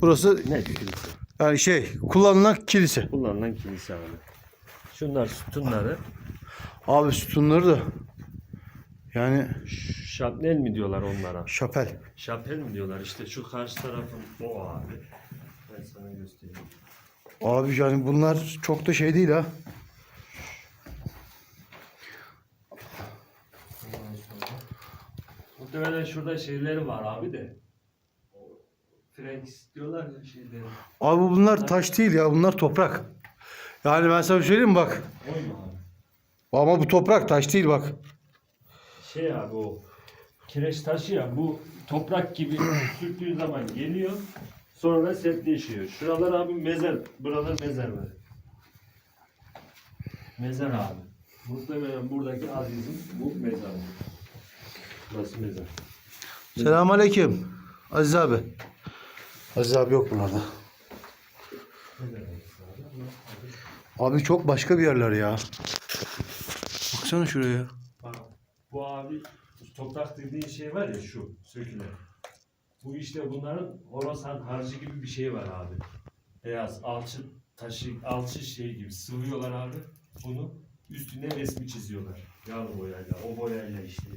Burası Ne kilise? yani şey kullanılan kilise. Kullanılan kilise abi. Şunlar sütunları. Abi sütunları da yani Şapnel mi diyorlar onlara? şapel. Şapel mi diyorlar? İşte şu karşı tarafın o abi. Ben sana göstereyim. Abi yani bunlar çok da şey değil ha. Muhtemelen şurada şeyleri var abi de. Diyorlar ya şeyleri. Abi bunlar taş değil ya bunlar toprak. Yani ben sana söyleyeyim mi bak. Oyma abi. Ama bu toprak taş değil bak. Şey abi o kireç taşı ya bu toprak gibi sürttüğü zaman geliyor. Sonra sertleşiyor. Şuralar abi mezar. Buralar mezar var. Mezar abi. Muhtemelen buradaki azizim bu mezar. Burası mezar. Selamünaleyküm Aziz abi. Aziz abi yok bunlarda. Abi. Çok başka bir yerler ya. Baksana şuraya. Bu abi toprak dediğin şey var ya şu sökülen. Bu işte bunların Horasan harcı gibi bir şey var abi. Beyaz alçı taşı alçı şey gibi sıvıyorlar abi. Bunu üstüne resmi çiziyorlar. Yağlı boyayla o boyayla işte.